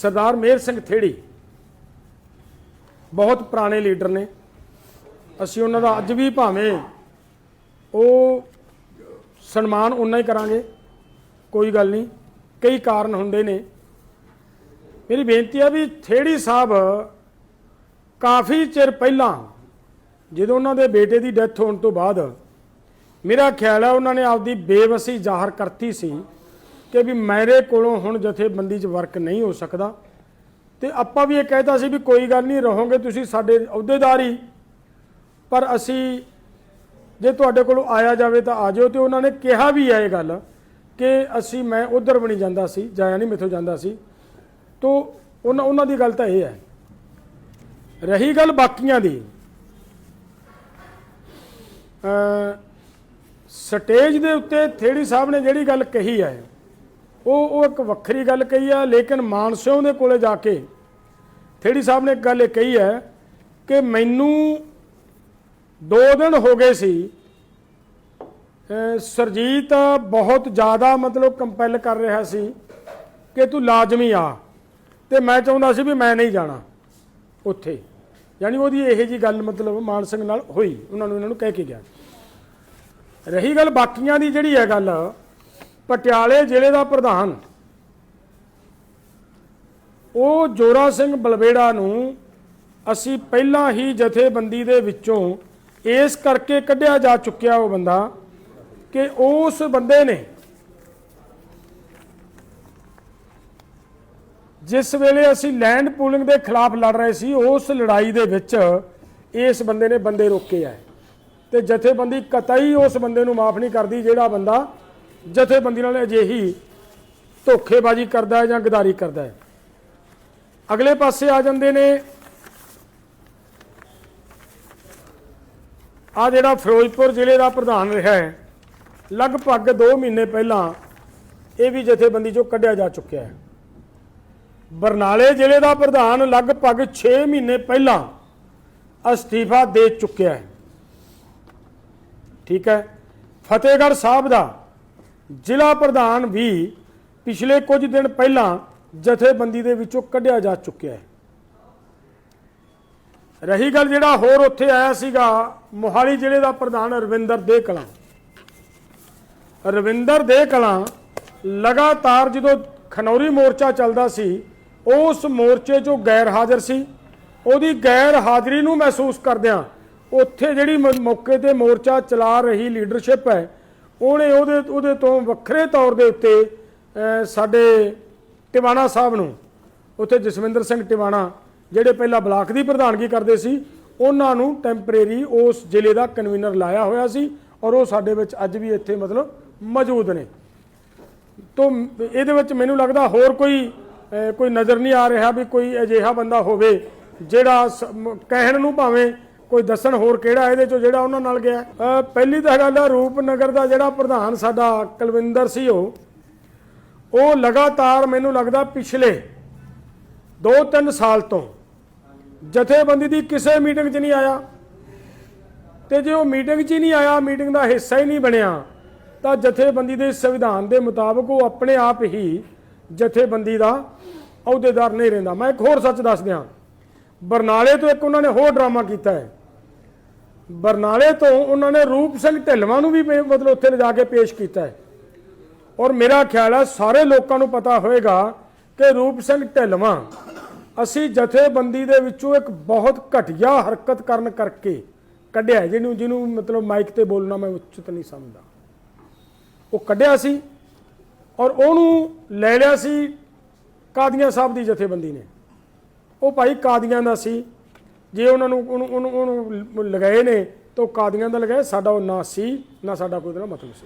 ਸਰਦਾਰ ਮੇਰ ਸਿੰਘ ਥੇੜੀ ਬਹੁਤ ਪੁਰਾਣੇ ਲੀਡਰ ਨੇ। ਅਸੀਂ ਉਹਨਾਂ ਦਾ ਅੱਜ ਵੀ ਭਾਵੇਂ ਉਹ ਸਨਮਾਨ ਉਨਾ ਹੀ ਕਰਾਂਗੇ, ਕੋਈ ਗੱਲ ਨਹੀਂ, ਕਈ ਕਾਰਨ ਹੁੰਦੇ ਨੇ। ਮੇਰੀ ਬੇਨਤੀ ਆ ਵੀ ਥੇੜੀ ਸਾਹਿਬ ਕਾਫੀ ਚਿਰ ਪਹਿਲਾਂ ਜਦੋਂ ਉਹਨਾਂ ਦੇ ਬੇਟੇ ਦੀ ਡੈਥ ਹੋਣ ਤੋਂ ਬਾਅਦ ਮੇਰਾ ਖਿਆਲ ਹੈ ਉਹਨਾਂ ਨੇ ਆਪਦੀ ਬੇਵਸੀ ਜ਼ਾਹਰ ਕਰਤੀ ਸੀ। ਕਿ ਵੀ ਮੇਰੇ ਕੋਲੋਂ ਹੁਣ ਜਥੇਬੰਦੀ 'ਚ ਵਰਕ ਨਹੀਂ ਹੋ ਸਕਦਾ। ਤੇ ਆਪਾਂ ਵੀ ਇਹ ਕਹਿਤਾ ਸੀ ਵੀ ਕੋਈ ਗੱਲ ਨਹੀਂ, ਰਹੋਗੇ ਤੁਸੀਂ ਸਾਡੇ ਅਹੁਦੇਦਾਰ ਹੀ। ਪਰ ਅਸੀਂ ਜੇ ਤੁਹਾਡੇ ਕੋਲੋਂ ਆਇਆ ਜਾਵੇ ਤਾਂ ਆ ਜਾਓ ਤੇ ਉਹਨਾਂ ਨੇ ਕਿਹਾ ਵੀ ਹੈ ਇਹ ਗੱਲ ਕਿ ਅਸੀਂ ਮੈਂ ਉਧਰ ਵੀ ਨਹੀਂ ਜਾਂਦਾ ਸੀ, ਜਾਇਆ ਨਹੀਂ ਮੇਥੋਂ ਜਾਂਦਾ ਸੀ। ਤੋ ਉਹਨਾਂ ਉਹਨਾਂ ਦੀ ਗੱਲ ਤਾਂ ਇਹ ਹੈ। ਰਹੀ ਗੱਲ ਬਾਕੀਆਂ ਦੀ। ਸਟੇਜ ਦੇ ਉੱਤੇ ਥੇੜੀ ਸਾਹਿਬ ਨੇ ਜਿਹੜੀ ਗੱਲ ਕਹੀ ਹੈ ਉਹ ਉਹ ਇੱਕ ਵੱਖਰੀ ਗੱਲ ਕਹੀ ਆ, ਲੇਕਿਨ ਮਾਨਸਿਓ ਦੇ ਕੋਲੇ ਜਾ ਕੇ ਥੇੜੀ ਸਾਹਿਬ ਨੇ ਇੱਕ ਗੱਲ ਇਹ ਕਹੀ ਹੈ ਕਿ ਮੈਨੂੰ 2 ਦਿਨ ਹੋ ਗਏ ਸੀ, ਅਹ ਸਰਜੀਤ ਬਹੁਤ ਜ਼ਿਆਦਾ ਮਤਲਬ ਕੰਪੈਲ ਕਰ ਰਿਹਾ ਸੀ ਕਿ ਤੂੰ ਲਾਜ਼ਮੀ ਆ ਤੇ ਮੈਂ ਚਾਹੁੰਦਾ ਸੀ ਵੀ ਮੈਂ ਨਹੀਂ ਜਾਣਾ ਉੱਥੇ। ਯਾਨੀ ਉਹਦੀ ਇਹੋ ਜੀ ਗੱਲ ਮਤਲਬ ਮਾਨ ਸਿੰਘ ਨਾਲ ਹੋਈ, ਉਹਨਾਂ ਨੂੰ ਇਹਨਾਂ ਨੂੰ ਕਹਿ ਕੇ ਗਿਆ। ਰਹੀ ਗੱਲ ਬਾਕੀਆਂ ਦੀ ਜਿਹੜੀ ਹੈ ਗੱਲ ਪਟਿਆਲੇ ਜ਼ਿਲ੍ਹੇ ਦਾ ਪ੍ਰਧਾਨ। ਉਹ ਜੋਰਾ ਸਿੰਘ ਬਲਬੇੜਾ ਨੂੰ ਅਸੀਂ ਪਹਿਲਾਂ ਹੀ ਜਥੇਬੰਦੀ ਦੇ ਵਿੱਚੋਂ ਇਸ ਕਰਕੇ ਕੱਢਿਆ ਜਾ ਚੁੱਕਿਆ ਉਹ ਬੰਦਾ ਕਿ ਉਸ ਬੰਦੇ ਨੇ ਜਿਸ ਵੇਲੇ ਅਸੀਂ ਲੈਂਡ ਪੂਲਿੰਗ ਦੇ ਖਿਲਾਫ ਲੜ ਰਹੇ ਸੀ, ਉਸ ਲੜਾਈ ਦੇ ਵਿੱਚ ਇਸ ਬੰਦੇ ਨੇ ਬੰਦੇ ਰੋਕੇ ਆ। ਤੇ ਜਥੇਬੰਦੀ ਕਤਈ ਉਸ ਬੰਦੇ ਨੂੰ ਮਾਫ ਨਹੀਂ ਕਰਦੀ, ਜਿਹੜਾ ਬੰਦਾ ਜਥੇਬੰਦੀ ਨਾਲ ਅਜਿਹੀ ਧੋਖੇਬਾਜ਼ੀ ਕਰਦਾ ਹੈ ਜਾਂ ਗਦਾਰੀ ਕਰਦਾ ਹੈ। ਅਗਲੇ ਪਾਸੇ ਆ ਜਾਂਦੇ ਨੇ। ਆ ਜਿਹੜਾ ਫਿਰੋਜ਼ਪੁਰ ਜ਼ਿਲ੍ਹੇ ਦਾ ਪ੍ਰਧਾਨ ਰਿਹਾ ਹੈ, ਲਗਭਗ 2 ਮਹੀਨੇ ਪਹਿਲਾਂ ਇਹ ਵੀ ਜਥੇਬੰਦੀ ਚੋਂ ਕੱਢਿਆ ਜਾ ਚੁੱਕਿਆ ਹੈ। ਬਰਨਾਲੇ ਜ਼ਿਲ੍ਹੇ ਦਾ ਪ੍ਰਧਾਨ ਲਗਭਗ 6 ਮਹੀਨੇ ਪਹਿਲਾਂ ਅਸਤੀਫਾ ਦੇ ਚੁੱਕਿਆ ਹੈ। ਠੀਕ ਹੈ। ਫਤਿਹਗੜ੍ਹ ਸਾਹਿਬ ਦਾ ਜ਼ਿਲ੍ਹਾ ਪ੍ਰਧਾਨ ਵੀ ਪਿਛਲੇ ਕੁਝ ਦਿਨ ਪਹਿਲਾਂ ਜਥੇਬੰਦੀ ਦੇ ਵਿੱਚੋਂ ਕੱਢਿਆ ਜਾ ਚੁੱਕਿਆ ਹੈ। ਰਹੀ ਗੱਲ ਜਿਹੜਾ ਹੋਰ ਉੱਥੇ ਆਇਆ ਸੀਗਾ, ਮੋਹਾਲੀ ਜ਼ਿਲ੍ਹੇ ਦਾ ਪ੍ਰਧਾਨ ਰਵਿੰਦਰ ਦੇ ਕਲਾਂ ਰਵਿੰਦਰ ਦੇ ਕਲਾਂ ਲਗਾਤਾਰ ਜਦੋਂ ਖਨੌਰੀ ਮੋਰਚਾ ਚੱਲਦਾ ਸੀ, ਉਸ ਮੋਰਚੇ 'ਚੋਂ ਗੈਰ ਹਾਜ਼ਰ ਸੀ। ਉਹਦੀ ਗੈਰ ਹਾਜ਼ਰੀ ਨੂੰ ਮਹਿਸੂਸ ਕਰਦਿਆਂ ਉੱਥੇ ਜਿਹੜੀ ਮ- ਮੌਕੇ ਤੇ ਮੋਰਚਾ ਚਲਾ ਰਹੀ ਲੀਡਰਸ਼ਿਪ ਹੈ ਉਹਨੇ ਉਹਦੇ ਉਹਦੇ ਤੋਂ ਵੱਖਰੇ ਤੌਰ ਦੇ ਉੱਤੇ ਸਾਡੇ ਟਿਵਾਣਾ ਸਾਹਿਬ ਨੂੰ, ਉੱਥੇ ਜਸਵਿੰਦਰ ਸਿੰਘ ਟਿਵਾਣਾ, ਜਿਹੜੇ ਪਹਿਲਾਂ ਬਲਾਕ ਦੀ ਪ੍ਰਧਾਨਗੀ ਕਰਦੇ ਸੀ, ਉਹਨਾਂ ਨੂੰ ਟੈਂਪਰੇਰੀ ਉਸ ਜ਼ਿਲ੍ਹੇ ਦਾ ਕਨਵੀਨਰ ਲਾਇਆ ਹੋਇਆ ਸੀ ਔਰ ਉਹ ਸਾਡੇ ਵਿੱਚ ਅੱਜ ਵੀ ਇੱਥੇ ਮਤਲਬ ਮੌਜੂਦ ਨੇ। ਤੋਂ ਇਹਦੇ ਵਿੱਚ ਮੈਨੂੰ ਲੱਗਦਾ ਹੋਰ ਕੋਈ ਕੋਈ ਨਜ਼ਰ ਨਹੀਂ ਆ ਰਿਹਾ ਵੀ ਕੋਈ ਅਜਿਹਾ ਬੰਦਾ ਹੋਵੇ ਜਿਹੜਾ ਸ- ਕਹਿਣ ਨੂੰ ਭਾਵੇਂ ਕੋਈ ਦੱਸਣ ਹੋਰ ਕਿਹੜਾ ਇਹਦੇ ਚੋਂ ਜਿਹੜਾ ਉਹਨਾਂ ਨਾਲ ਗਿਆ? ਪਹਿਲੀ ਤਾਂ ਗੱਲ ਹੈ ਰੂਪਨਗਰ ਦਾ ਜਿਹੜਾ ਪ੍ਰਧਾਨ ਸਾਡਾ ਕੁਲਵਿੰਦਰ ਸੀ ਉਹ ਉਹ ਲਗਾਤਾਰ ਮੈਨੂੰ ਲੱਗਦਾ ਪਿਛਲੇ 2-3 ਸਾਲ ਤੋਂ ਜਥੇਬੰਦੀ ਦੀ ਕਿਸੇ ਮੀਟਿੰਗ 'ਚ ਨਹੀਂ ਆਇਆ। ਤੇ ਜੇ ਉਹ ਮੀਟਿੰਗ 'ਚ ਹੀ ਨਹੀਂ ਆਇਆ, ਮੀਟਿੰਗ ਦਾ ਹਿੱਸਾ ਹੀ ਨਹੀਂ ਬਣਿਆ, ਤਾਂ ਜਥੇਬੰਦੀ ਦੇ ਸੰਵਿਧਾਨ ਦੇ ਮੁਤਾਬਕ ਉਹ ਆਪਣੇ ਆਪ ਹੀ ਜਥੇਬੰਦੀ ਦਾ ਅਹੁਦੇਦਾਰ ਨਹੀਂ ਰਹਿੰਦਾ। ਮੈਂ ਇੱਕ ਹੋਰ ਸੱਚ ਦੱਸ ਦਿਆਂ, ਬਰਨਾਲੇ ਤੋਂ ਇੱਕ ਉਹਨਾਂ ਨੇ ਹੋਰ ਡਰਾਮਾ ਕੀਤਾ ਹੈ। ਬਰਨਾਲੇ ਤੋਂ ਉਹਨਾਂ ਨੇ ਰੂਪ ਸਿੰਘ ਢਿੱਲਵਾਂ ਨੂੰ ਵੀ ਮਤਲਬ ਉੱਥੇ ਲਿਜਾ ਕੇ ਪੇਸ਼ ਕੀਤਾ ਹੈ। ਔਰ ਮੇਰਾ ਖਿਆਲ ਹੈ ਸਾਰੇ ਲੋਕਾਂ ਨੂੰ ਪਤਾ ਹੋਵੇਗਾ ਕਿ ਰੂਪ ਸਿੰਘ ਢਿੱਲਵਾਂ ਅਸੀਂ ਜਥੇਬੰਦੀ ਦੇ ਵਿੱਚੋਂ ਇੱਕ ਬਹੁਤ ਘਟੀਆ ਹਰਕਤ ਕਰਨ ਕਰਕੇ ਕੱਢਿਆ ਜਿਹਨੂੰ ਜਿਹਨੂੰ ਮਤਲਬ ਮਾਈਕ ਤੇ ਬੋਲਣਾ ਮੈਂ ਉਚਿਤ ਨਹੀਂ ਸਮਝਦਾ। ਉਹ ਕੱਢਿਆ ਸੀ ਔਰ ਉਹਨੂੰ ਲੈ ਲਿਆ ਸੀ ਕਾਦੀਆਂ ਸਾਹਿਬ ਦੀ ਜਥੇਬੰਦੀ ਨੇ। ਉਹ ਭਾਈ ਕਾਦੀਆਂ ਦਾ ਸੀ। ਜੇ ਉਹਨਾਂ ਨੂੰ ਉਹਨੂੰ ਉਹਨੂੰ ਉਹਨੂੰ ਲਗਾਏ ਨੇ ਤਾਂ ਉਹ ਕਾਦੀਆਂ ਦਾ ਲਗਾਏ, ਸਾਡਾ ਉਹ ਨਾ ਸੀ, ਨਾ ਸਾਡਾ ਕੋਈ ਉਹਦਾ ਮਤਲਬ ਸੀ।